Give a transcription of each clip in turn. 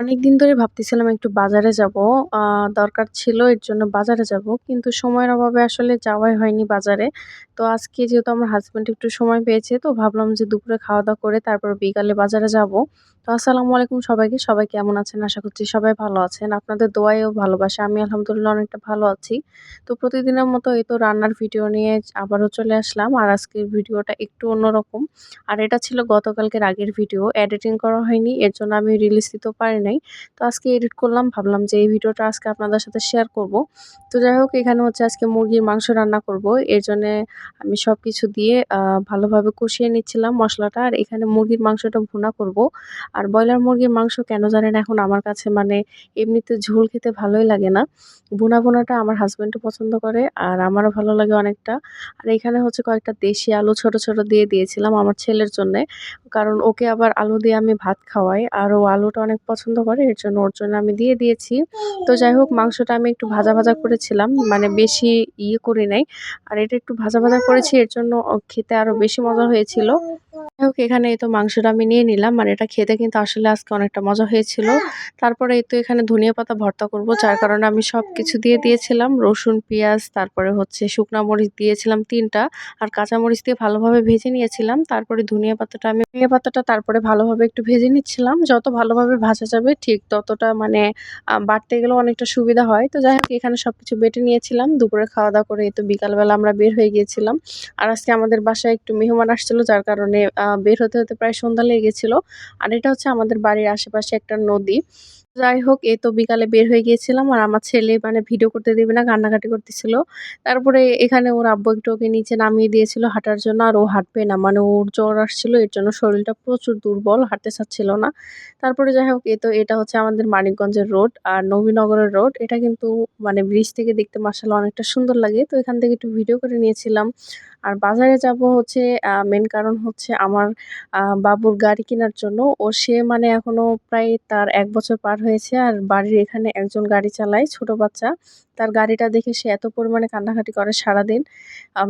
অনেকদিন ধরে ভাবতেছিলাম একটু বাজারে যাব। দরকার ছিল, এর জন্য বাজারে যাব। কিন্তু সময়ের অভাবে আসলে যাওয়াই হয়নি বাজারে। তো আজকে যেহেতু আমার হাজব্যান্ড একটু সময় পেয়েছে, তো ভাবলাম যে দুপুরে খাওয়া-দাওয়া করে তারপর বিকালে বাজারে যাব। তো আসসালামু আলাইকুম সবাইকে। সবাই কেমন আছেন? আশা করছি সবাই ভালো আছেন। আপনাদের দোয়ায় ও ভালোবাসায় আমি আলহামদুলিল্লাহ অনেকটা ভালো আছি। তো প্রতিদিনের মতো এই তো রান্নার ভিডিও নিয়ে আবারও চলে আসলাম। আর আজকের ভিডিওটা একটু অন্যরকম। আর এটা ছিল গতকালকের আগের ভিডিও। এডিটিং করা হয়নি। এর জন্য আমি রিলিজ দিতেও পারি নাই। তো আজকে এডিট করলাম ভাবলাম যে এই ভিডিওটা আজকে আপনাদের সাথে শেয়ার করব। তো যাই হোক এখানে হচ্ছে আজকে মুরগির মাংস রান্না করব। এর জন্যে আমি সব কিছু দিয়ে ভালোভাবে কষিয়ে নিচ্ছিলাম মশলাটা আর এখানে মুরগির মাংসটা ভুনা করব। আর ব্রয়লার মুরগির মাংস কেন জানেন এখন আমার কাছে মানে এমনিতে ঝোল খেতে ভালোই লাগে না। ভুনা ভুনাটা আমার হাসব্যান্ডও পছন্দ করে আর আমারও ভালো লাগে অনেকটা। আর এখানে হচ্ছে কয়েকটা দেশি আলু ছোট, ছোট দিয়ে দিয়েছিলাম আমার ছেলের জন্যে। কারণ ওকে আবার আলু দিয়ে আমি ভাত খাওয়াই। আর ও আলুটা অনেক পছন্দ করে এর জন্য ওর জন্য আমি দিয়ে দিয়েছি। তো যাই হোক মাংসটা আমি একটু ভাজা, ভাজা করেছিলাম। মানে বেশি ইয়ে করে নাই। আর এটা একটু ভাজা, ভাজা করেছি এর জন্য খেতে আরও বেশি মজা হয়েছিল। যাই হোক এখানে এই তো মাংসটা আমি নিয়ে নিলাম। আর এটা খেতে কিন্তু আসলে আজকে অনেকটা মজা হয়েছিল। তারপরে এই তো এখানে ধনিয়া পাতা ভর্তা করব। যার কারণে আমি সব কিছু দিয়ে দিয়েছিলাম। রসুন, পেঁয়াজ তারপরে হচ্ছে শুকনা মরিচ দিয়েছিলাম ৩ টা। আর কাঁচা মরিচ দিয়ে ভালোভাবে ভেজে নিয়েছিলাম। তারপরে ধনিয়া পাতাটা আমি ধনিয়া পাতাটা তারপরে ভালোভাবে একটু ভেজে নিচ্ছিলাম। যত ভালোভাবে ভাজা যাবে ঠিক ততটা মানে বাড়তে গেলেও অনেকটা সুবিধা হয়। তো যাই হোক এখানে সব কিছু বেটে নিয়েছিলাম। দুপুরে খাওয়া-দাওয়া করে এই তো বিকালবেলা আমরা বের হয়ে গিয়েছিলাম। আর আজকে আমাদের বাসায় একটু মেহমান আসছিল যার কারণে বের হতে, হতে প্রায় সন্ধ্যা লেগেছিল আর এটা হচ্ছে আমাদের বাড়ির আশেপাশে একটা নদী। যাই হোক এই তো বিকালে বের হয়ে গিয়েছিলাম। আর আমার ছেলে মানে ভিডিও করতে দিবে না, কান্নাকাটি করতেছিল। তারপরে এখানে ওর আব্বু একটু ওকে নিচে নামিয়ে দিয়েছিল হাঁটার জন্য। আর ও হাঁটবে না। মানে ওর জ্বর আসছিল, এর জন্য শরীরটা প্রচুর দুর্বল, হাঁটতে চাচ্ছিল না। তারপরে যাই হোক, এ তো, এটা হচ্ছে আমাদের মানিকগঞ্জের রোড আর নবীনগরের রোড। এটা কিন্তু মানে ব্রিজ থেকে দেখতে মার্শাল অনেকটা সুন্দর লাগে। তো এখান থেকে একটু ভিডিও করে নিয়েছিলাম। আর বাজারে যাব হচ্ছে মেন কারণ হচ্ছে আমার বাবুর গাড়ি কেনার জন্য। ও সে মানে এখনও প্রায় তার এক বছর পার হয়েছে। আর বাড়ির এখানে একজন গাড়ি চালায় ছোট বাচ্চা। তার গাড়িটা দেখে সে এত পরিমাণে কান্নাকাটি করে সারাদিন।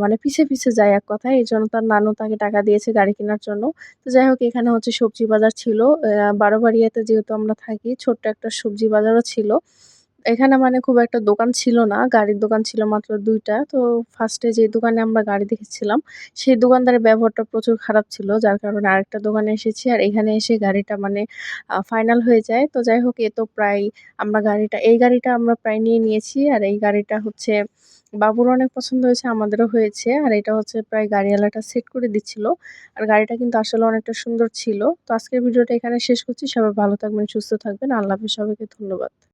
মানে পিছে, পিছে যায় এক কথায়। এই জন্য তার নানু তাকে টাকা দিয়েছে গাড়ি কেনার জন্য। তো যাই হোক এখানে হচ্ছে সবজি বাজার ছিল। বারো বারোবাড়িয়াতে যেহেতু আমরা থাকি ছোট্ট একটা সবজি বাজারও ছিল। এখানে মানে খুব একটা দোকান ছিল না। গাড়ির দোকান ছিল মাত্র দুইটা তো ফার্স্টে যে দোকানে আমরা গাড়ি দেখেছিলাম, সেই দোকানদারের ব্যবহারটা প্রচুর খারাপ ছিল। যার কারণে আরেকটা দোকানে এসেছি। আর এখানে এসে গাড়িটা মানে ফাইনাল হয়ে যায়। তো যাই হোক এ তো প্রায় আমরা গাড়িটা এই গাড়িটা আমরা প্রায় নিয়ে নিয়েছি। আর এই গাড়িটা হচ্ছে বাবুর অনেক পছন্দ হয়েছে, আমাদেরও হয়েছে। আর এটা হচ্ছে প্রায় গাড়িওয়ালাটা সেট করে দিচ্ছিল। আর গাড়িটা কিন্তু আসলে অনেকটা সুন্দর ছিল। তো আজকের ভিডিওটা এখানে শেষ করছি। সবাই ভালো থাকবেন, সুস্থ থাকবেন। আল্লাহ হাফেজ সবাইকে ধন্যবাদ।